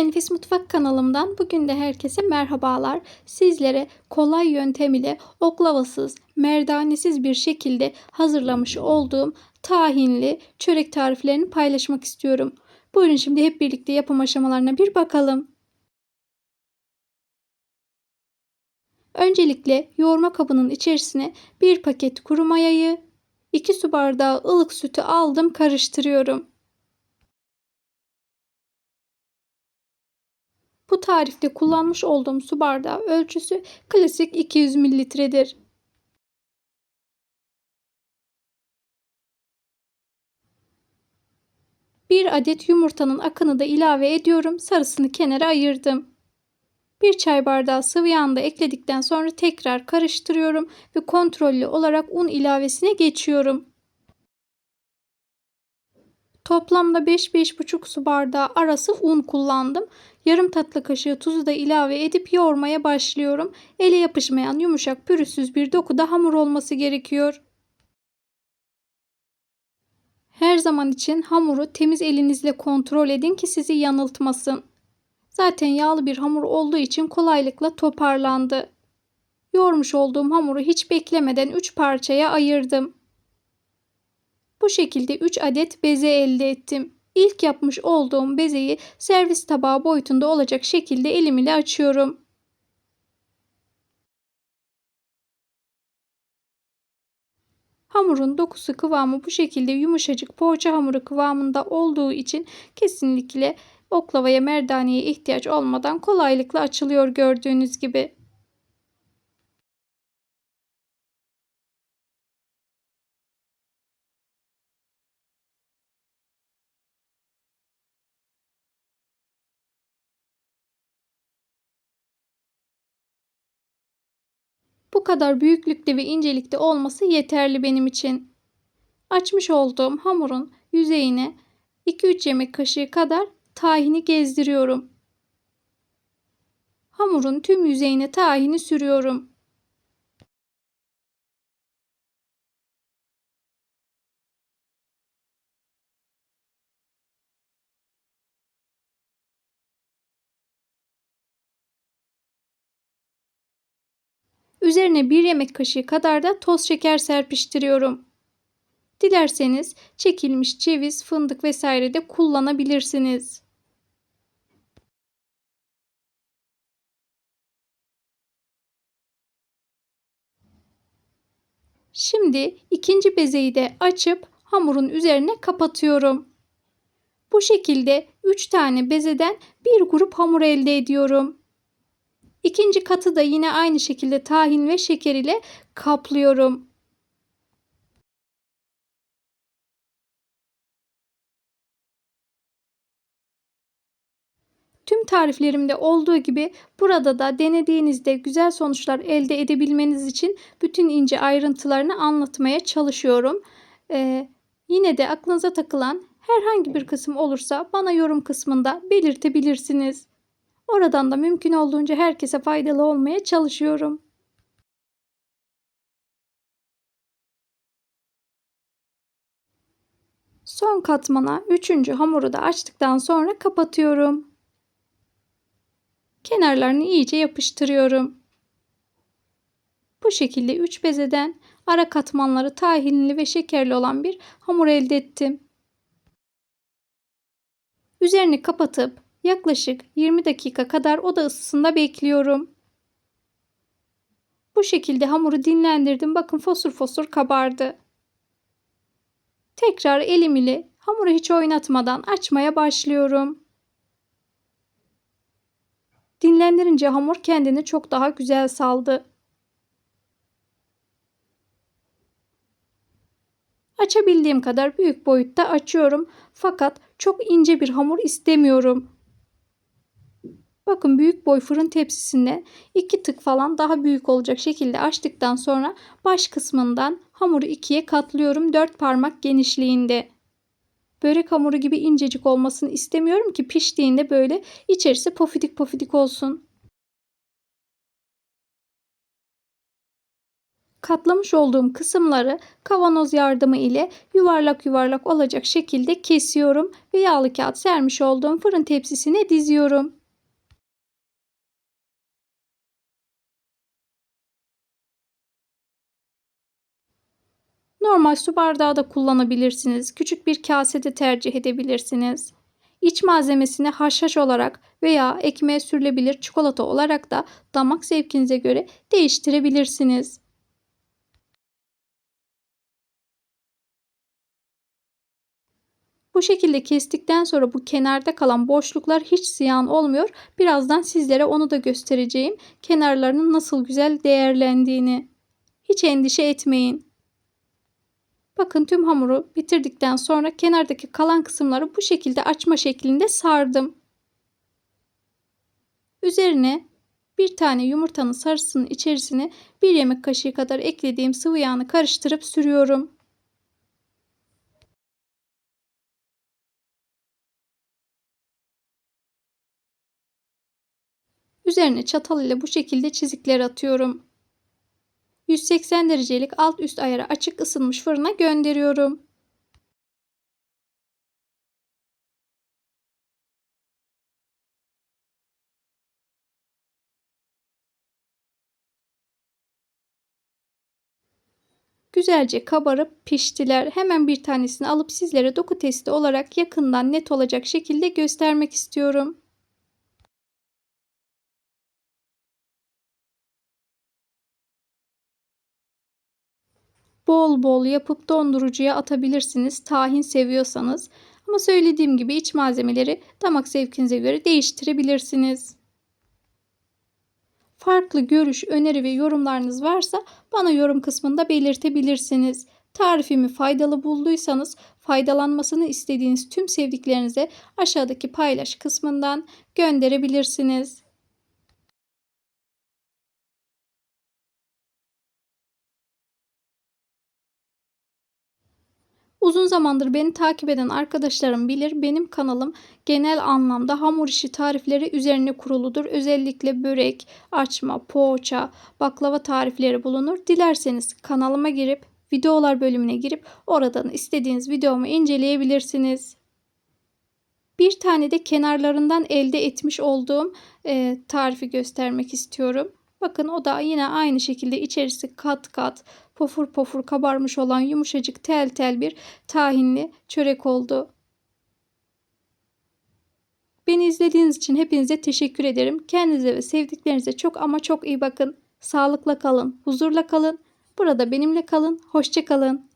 Enfes Mutfak kanalımdan bugün de herkese merhabalar. Sizlere kolay yöntem ile oklavasız, merdanesiz bir şekilde hazırlamış olduğum tahinli çörek tariflerini paylaşmak istiyorum. Buyurun şimdi hep birlikte yapım aşamalarına bir bakalım. Öncelikle yoğurma kabının içerisine bir paket kuru mayayı, 2 su bardağı ılık sütü aldım karıştırıyorum. Bu tarifte kullanmış olduğum su bardağı ölçüsü klasik 200 mililitredir. Bir adet yumurtanın akını da ilave ediyorum. Sarısını kenara ayırdım. Bir çay bardağı sıvı yağını da ekledikten sonra tekrar karıştırıyorum ve kontrollü olarak un ilavesine geçiyorum. Toplamda 5-5,5 su bardağı arası un kullandım. Yarım tatlı kaşığı tuzu da ilave edip yoğurmaya başlıyorum. Ele yapışmayan yumuşak pürüzsüz bir dokuda hamur olması gerekiyor. Her zaman için hamuru temiz elinizle kontrol edin ki sizi yanıltmasın. Zaten yağlı bir hamur olduğu için kolaylıkla toparlandı. Yoğurmuş olduğum hamuru hiç beklemeden 3 parçaya ayırdım. Bu şekilde 3 adet beze elde ettim. İlk yapmış olduğum bezeyi servis tabağı boyutunda olacak şekilde elim ile açıyorum. Hamurun dokusu kıvamı bu şekilde yumuşacık poğaça hamuru kıvamında olduğu için kesinlikle oklavaya merdaneye ihtiyaç olmadan kolaylıkla açılıyor gördüğünüz gibi. Bu kadar büyüklükte ve incelikte olması yeterli benim için. Açmış olduğum hamurun yüzeyine 2-3 yemek kaşığı kadar tahini gezdiriyorum. Hamurun tüm yüzeyine tahini sürüyorum. Üzerine bir yemek kaşığı kadar da toz şeker serpiştiriyorum. Dilerseniz çekilmiş ceviz, fındık vesaire de kullanabilirsiniz. Şimdi ikinci bezeyi de açıp hamurun üzerine kapatıyorum. Bu şekilde 3 tane bezeden bir grup hamur elde ediyorum. İkinci katı da yine aynı şekilde tahin ve şeker ile kaplıyorum. Tüm tariflerimde olduğu gibi burada da denediğinizde güzel sonuçlar elde edebilmeniz için bütün ince ayrıntılarını anlatmaya çalışıyorum. Ee, yine de aklınıza takılan herhangi bir kısım olursa bana yorum kısmında belirtebilirsiniz. Oradan da mümkün olduğunca herkese faydalı olmaya çalışıyorum. Son katmana üçüncü hamuru da açtıktan sonra kapatıyorum. Kenarlarını iyice yapıştırıyorum. Bu şekilde 3 bezeden ara katmanları tahinli ve şekerli olan bir hamur elde ettim. Üzerini kapatıp Yaklaşık 20 dakika kadar oda ısısında bekliyorum. Bu şekilde hamuru dinlendirdim. Bakın fosur fosur kabardı. Tekrar elim ile hamuru hiç oynatmadan açmaya başlıyorum. Dinlendirince hamur kendini çok daha güzel saldı. Açabildiğim kadar büyük boyutta açıyorum. Fakat çok ince bir hamur istemiyorum. Bakın büyük boy fırın tepsisinde iki tık falan daha büyük olacak şekilde açtıktan sonra baş kısmından hamuru ikiye katlıyorum. Dört parmak genişliğinde. Börek hamuru gibi incecik olmasını istemiyorum ki piştiğinde böyle içerisi pofidik pofidik olsun. Katlamış olduğum kısımları kavanoz yardımı ile yuvarlak yuvarlak olacak şekilde kesiyorum ve yağlı kağıt sermiş olduğum fırın tepsisine diziyorum. Normal su bardağı da kullanabilirsiniz. Küçük bir kase de tercih edebilirsiniz. İç malzemesini haşhaş olarak veya ekmeğe sürülebilir çikolata olarak da damak zevkinize göre değiştirebilirsiniz. Bu şekilde kestikten sonra bu kenarda kalan boşluklar hiç ziyan olmuyor. Birazdan sizlere onu da göstereceğim. Kenarlarının nasıl güzel değerlendiğini. Hiç endişe etmeyin. Bakın tüm hamuru bitirdikten sonra kenardaki kalan kısımları bu şekilde açma şeklinde sardım. Üzerine bir tane yumurtanın sarısının içerisine bir yemek kaşığı kadar eklediğim sıvı yağını karıştırıp sürüyorum. Üzerine çatal ile bu şekilde çizikler atıyorum. 180 derecelik alt üst ayarı açık ısınmış fırına gönderiyorum. Güzelce kabarıp piştiler. Hemen bir tanesini alıp sizlere doku testi olarak yakından net olacak şekilde göstermek istiyorum. Bol bol yapıp dondurucuya atabilirsiniz tahin seviyorsanız. Ama söylediğim gibi iç malzemeleri damak zevkinize göre değiştirebilirsiniz. Farklı görüş, öneri ve yorumlarınız varsa bana yorum kısmında belirtebilirsiniz. Tarifimi faydalı bulduysanız faydalanmasını istediğiniz tüm sevdiklerinize aşağıdaki paylaş kısmından gönderebilirsiniz. Uzun zamandır beni takip eden arkadaşlarım bilir benim kanalım genel anlamda hamur işi tarifleri üzerine kuruludur. Özellikle börek, açma, poğaça, baklava tarifleri bulunur. Dilerseniz kanalıma girip videolar bölümüne girip oradan istediğiniz videomu inceleyebilirsiniz. Bir tane de kenarlarından elde etmiş olduğum e, tarifi göstermek istiyorum. Bakın o da yine aynı şekilde içerisi kat kat pofur pofur kabarmış olan yumuşacık tel tel bir tahinli çörek oldu. Beni izlediğiniz için hepinize teşekkür ederim. Kendinize ve sevdiklerinize çok ama çok iyi bakın. Sağlıkla kalın, huzurla kalın. Burada benimle kalın. Hoşça kalın.